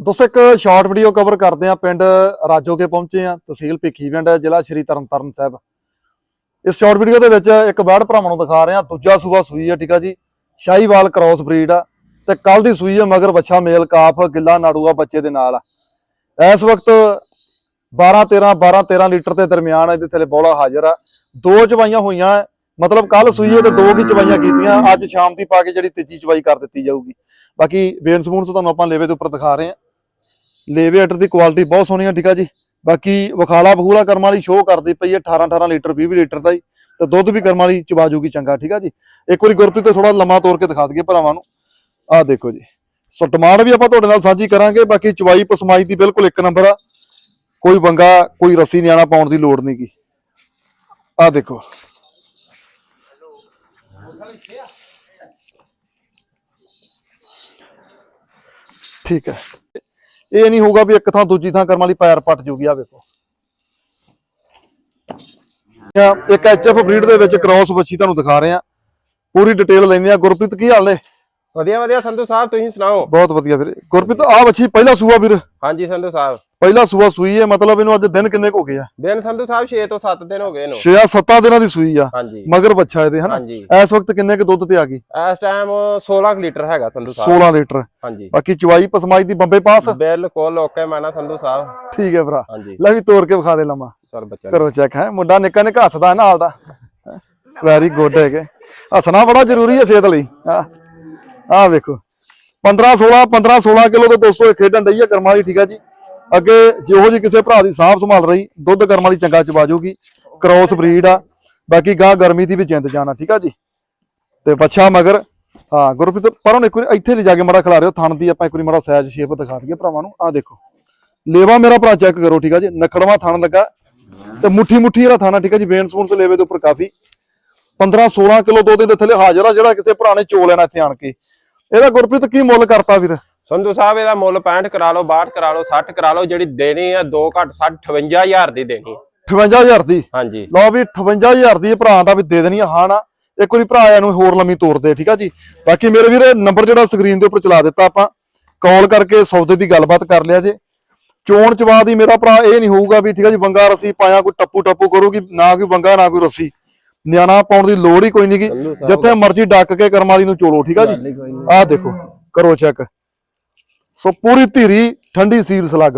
ਦੋਸਤੋ, ਇੱਕ short video cover ਕਰਦੇ ਆ ਪਿੰਡ ਰਾਜੋਕੇ ਪਹੁੰਚੇ ਆ ਤਹਿਸੀਲ ਭਿੱਖੀਵਿੰਡ ਜ਼ਿਲ੍ਹਾ ਸ਼੍ਰੀ ਤਰਨਤਾਰਨ ਸਾਹਿਬ। ਇਸ ਸ਼ਾਰਟ ਵੀਡੀਓ ਦੇ ਵਿੱਚ ਇੱਕ ਬੈੜ ਭਰਾਵਾਂ ਨੂੰ ਦਿਖਾ ਰਹੇ ਆ ਦੂਜਾ ਸੂਆ ਸੂਈ ਆ ਠੀਕ ਆ ਜੀ? ਸ਼ਾਹੀਵਾਲ ਕ੍ਰਾਸ ਬਰੀਡ ਆ, ਤੇ ਕੱਲ ਦੀ ਸੂਈ ਆ ਮਗਰ ਵੱਛਾ ਮੇਲ ਕਾਫ, ਗਿੱਲਾ ਨਾੜੂਆ ਬੱਚੇ ਦੇ ਨਾਲ। ਆ ਇਸ ਵਕਤ 12 13 12 13 ਲੀਟਰ ਦੇ ਦਰਮਿਆਨ ਇਹਦੇ ਥੱਲੇ ਬੋਲਾ ਹਾਜ਼ਰ ਆ। ਦੋ ਚਵਾਈਆਂ ਹੋਈਆਂ, ਮਤਲਬ ਕੱਲ ਸੂਈਏ ਤੇ ਦੋ ਕੀ ਚਵਾਈਆਂ ਕੀਤੀਆਂ, ਅੱਜ ਸ਼ਾਮ ਦੀ ਪਾ ਕੇ ਜਿਹੜੀ ਤੀਜੀ ਚਵਾਈ ਕਰ ਦਿੱਤੀ ਜਾਊਗੀ। ਬਾਕੀ ਬੇਨ ਸਮੂਨ ਤੁਹਾਨੂੰ ਆਪਾਂ ਲੇਵੇ ਦੇ ਉੱਪਰ ਦਿਖਾ ਰਹੇ ਆ ਲੇਵੇ ਅਟਰ ਦੀ ਕੁਆਲਿਟੀ ਬਹੁਤ ਸੋਹਣੀ ਆ, ਠੀਕ ਆ ਜੀ। ਬਾਕੀ ਵਖਾਲਾ ਬਖੂਲਾ ਕਰਮ ਵਾਲੀ ਸ਼ੋਅ ਕਰਦੀ ਪਈ ਹੈ 18 18 ਲੀਟਰ 20 20 ਲੀਟਰ ਦਾ ਹੀ ਤੇ ਦੁੱਧ ਵੀ ਕਰਮ ਵਾਲੀ ਚਵਾ ਜੂਗੀ ਚੰਗਾ, ਠੀਕ ਆ ਜੀ। ਇੱਕ ਵਾਰੀ ਗੁਰਪ੍ਰੀਤ ਤੇ ਥੋੜਾ ਲੰਮਾ ਤੋੜ ਕੇ ਦਿਖਾ ਦਈਏ ਭਰਾਵਾਂ ਨੂੰ। ਆਹ ਦੇਖੋ ਜੀ। ਸੋ ਡਿਮਾਂਡ ਵੀ ਆਪਾਂ ਤੁਹਾਡੇ ਨਾਲ ਸਾਂਝੀ ਕਰਾਂਗੇ, ਬਾਕੀ ਚਵਾਈ ਪਸਮਾਈ ਦੀ ਬਿਲਕੁਲ ਇੱਕ ਨੰਬਰ ਆ। ਕੋਈ ਵੰਗਾ, ਕੋਈ ਰੱਸੀ ਨਿਆਣਾ ਪਾਉਣ ਦੀ ਲੋੜ ਨਹੀਂ ਨਹੀਂਗੀ ਆਹ ਦੇਖੋ। ਠੀਕ ਹੈ ਇਹ ਨਹੀਂ ਹੋਊਗਾ ਵੀ ਇੱਕ ਥਾਂ ਦੂਜੀ ਥਾਂ ਕਰਮ ਵਾਲੀ ਪੈਰ ਪੱਟ ਜੂਗੀ ਆ ਵੇਖੋ। ਆ ਇੱਕ ਐਚਐਫ ਬਰੀਡ ਦੇ ਵਿੱਚ ਕ੍ਰਾਸ ਬੱਚੀ ਤੁਹਾਨੂੰ ਦਿਖਾ ਰਹੇ ਆ ਪੂਰੀ ਡਿਟੇਲ ਲੈਂਦੇ ਆ ਗੁਰਪ੍ਰੀਤ ਕੀ ਹਾਲ ਨੇ? ਵਧੀਆ ਵਧੀਆ। ਸੰਧੂ ਸਾਹਿਬ ਤੁਸੀਂ ਸੁਣਾਓ? ਬਹੁਤ ਵਧੀਆ ਵੀਰੇ। ਗੁਰਪ੍ਰੀਤ ਆ ਬੱਚੀ ਪਹਿਲਾ ਸੂਆ ਵੀਰ। ਹਾਂਜੀ ਸੰਧੂ ਸਾਹਿਬ। ਪਹਿਲਾ ਸੂਆ ਸੂਈ ਹੈ ਮਤਲਬ ਇਹਨੂੰ ਅੱਜ ਦਿਨ ਕਿੰਨੇ ਕੁ ਹੋ ਗਏ ਆ? ਦਿਨ ਸੰਧੂ ਸਾਹਿਬ 6 ਤੋਂ 7 ਦਿਨ ਹੋ ਗਏ ਨੂੰ 6-7 ਦਿਨਾਂ ਦੀ ਸੂਈ ਆ। ਹਾਂਜੀ। ਮਗਰ ਬੱਚਾ ਇਹਦੇ ਹਨਾ? ਹਾਂਜੀ। ਇਸ ਵਕਤ ਕਿੰਨੇ ਕੁ ਦੁੱਧ ਤੇ ਆ ਗਈ? ਇਸ ਟਾਈਮ 16 ਕੁ ਲੀਟਰ ਹੈਗਾ ਸੰਧੂ ਸਾਹਿਬ। 16 ਲੀਟਰ। ਹਾਂਜੀ। ਬਾਕੀ ਚਵਾਈ ਪਸਮਾਈ ਦੀ ਬੰਬੇ ਪਾਸ? ਬਿਲਕੁਲ ਓਕੇ ਮੈਨਾ ਸੰਧੂ ਸਾਹਿਬ। ਠੀਕ ਹੈ ਭਰਾ। ਹਾਂਜੀ। ਲੈ ਵੀ ਤੋੜ ਕੇ ਵਿਖਾ ਦੇ ਲੰਮਾ ਸਰ ਬੱਚਾ ਕਰੋ ਚੈੱਕ ਹੈ? ਮੁੰਡਾ ਨਿੱਕਾ ਨਿੱਕਾ ਹੱਸਦਾ ਨਾਲ ਦਾ ਵੈਰੀ ਗੁੱਡ ਹੈਗੇ। ਹੱਸਣਾ ਬੜਾ ਜ਼ਰੂਰੀ ਹੈ ਸਿਹਤ ਲਈ। ਆ ਆ ਵੇਖੋ। 15 16 15 16 ਕਿਲੋ ਦੇ ਦੋਸਤੋ ਇਹ ਖੇਡਣ ਡਈ ਹੈ ਕਰਮਾਂ ਵਾਲੀ ਠੀਕ ਆ ਜੀ। ਅੱਗੇ ਜਿਹੋ ਜੀ ਕਿਸੇ ਭਰਾ ਦੀ ਸਾਂਭ ਸੰਭਾਲ ਰਹੀ, ਦੁੱਧ ਕਰਮਾਂ ਵਾਲੀ ਚੰਗਾ ਚਵਾ ਜਾਊਗੀ ਕ੍ਰੋਸ ਬਰੀਡ ਆ। ਬਾਕੀ ਗਾਂ ਗਰਮੀ ਦੀ ਵੀ ਜਿੰਦ ਜਾਣਾ ਠੀਕ ਆ ਜੀ? ਤੇ ਬੱਚਾ ਮਗਰ, ਹਾਂ, ਗੁਰਪ੍ਰੀਤ, ਪਰ ਹੁਣ ਇੱਕ ਵਾਰੀ ਇੱਥੇ ਲੈ ਜਾ ਕੇ ਮੜਾ ਖਿਲਾ ਰਿਓ, ਥਣ ਦੀ ਆਪਾਂ ਇੱਕ ਵਾਰੀ ਮੜਾ ਸਾਈਜ਼ ਸ਼ੇਪ ਦਿਖਾ ਦਈਏ ਭਰਾਵਾਂ ਨੂੰ ਆ ਦੇਖੋ। ਲੇਵਾ ਮੇਰਾ ਭਰਾ ਚੈੱਕ ਕਰੋ, ਠੀਕ ਆ ਜੀ? ਨਖੜਵਾ ਥਣ ਲੱਗਾ। ਤੇ ਮੁੱਠੀ ਮੁੱਠੀ ਜਿਹੜਾ ਥਾਣਾ ਠੀਕ ਆ ਜੀ? ਵੇਨ ਸਪੂਨਸ ਲੇਵੇ ਦੇ ਉੱਪਰ ਕਾਫੀ। 15 16 ਕਿਲੋ ਦੁੱਧ ਦੇ ਥੱਲੇ ਹਾਜ਼ਰ ਆ, ਜਿਹੜਾ ਕਿਸੇ ਭਰਾ ਨੇ ਚੋ ਲੈਣਾ ਇੱਥੇ ਆਣ ਕੇ। ਇਹਦਾ ਗੁਰਪ੍ਰੀਤ ਕੀ ਮੁੱਲ ਕਰਤਾ ਵੀਰ? ਸੰਧੂ ਸਾਹਿਬ ਇਹਦਾ ਮੁੱਲ 65 ਕਰਾ ਲਓ 62 ਕਰਾ ਲਓ 60 ਕਰਾ ਲਓ ਜਿਹੜੀ ਦੇਣੀ ਆ 2 ਘੱਟ 60 58000 ਦੀ ਦੇਣੀ 58000 ਦੀ? ਹਾਂਜੀ। ਲਓ ਵੀ 58000 ਦੀ ਭਰਾ ਦਾ ਵੀ ਦੇ ਦੇਣੀ ਆ ਹਾਂ ਨਾ। ਇੱਕ ਵਾਰੀ ਭਰਾ ਨੂੰ ਹੋਰ ਲੰਮੀ ਤੋਰ ਦੇ ਠੀਕ ਆ ਜੀ? ਬਾਕੀ ਮੇਰੇ ਵੀਰੇ ਨੰਬਰ ਜਿਹੜਾ ਸਕਰੀਨ ਦੇ ਉੱਪਰ ਚਲਾ ਦਿੱਤਾ ਆਪਾਂ ਕਾਲ ਕਰਕੇ ਸੌਦੇ ਦੀ ਗੱਲਬਾਤ ਕਰ ਲਿਆ ਜੇ। ਚੋਣ ਚਵਾ ਦੀ ਮੇਰਾ ਭਰਾ ਇਹ ਨਹੀਂ ਹੋਊਗਾ ਵੀ ਠੀਕ ਆ ਜੀ ਬੰਗਾ ਰਸੀ ਪਾਇਆ ਕੋਈ ਟੱਪੂ ਟੱਪੂ ਕਰੂਗੀ ਨਾ ਕੋਈ ਬੰਗਾ ਨਾ ਕੋਈ ਰੱਸੀ। ਨਿਆਣਾ ਪਾਉਣ ਦੀ ਲੋੜ ਹੀ ਕੋਈ ਨਹੀਂਗੀ ਜਿੱਥੇ ਮਰਜ਼ੀ ਡੱਕ ਕੇ ਕਰਮ ਵਾਲੀ ਨੂੰ ਚੋਲੋ ਠੀਕ ਆ ਜੀ? ਆਹ ਦੇਖੋ ਕਰੋ ਚੈੱਕ। ਸੋ ਪੂਰੀ ਧੀਰੀ ਠੰਡੀ ਸੀਲ ਸਲੱਗ।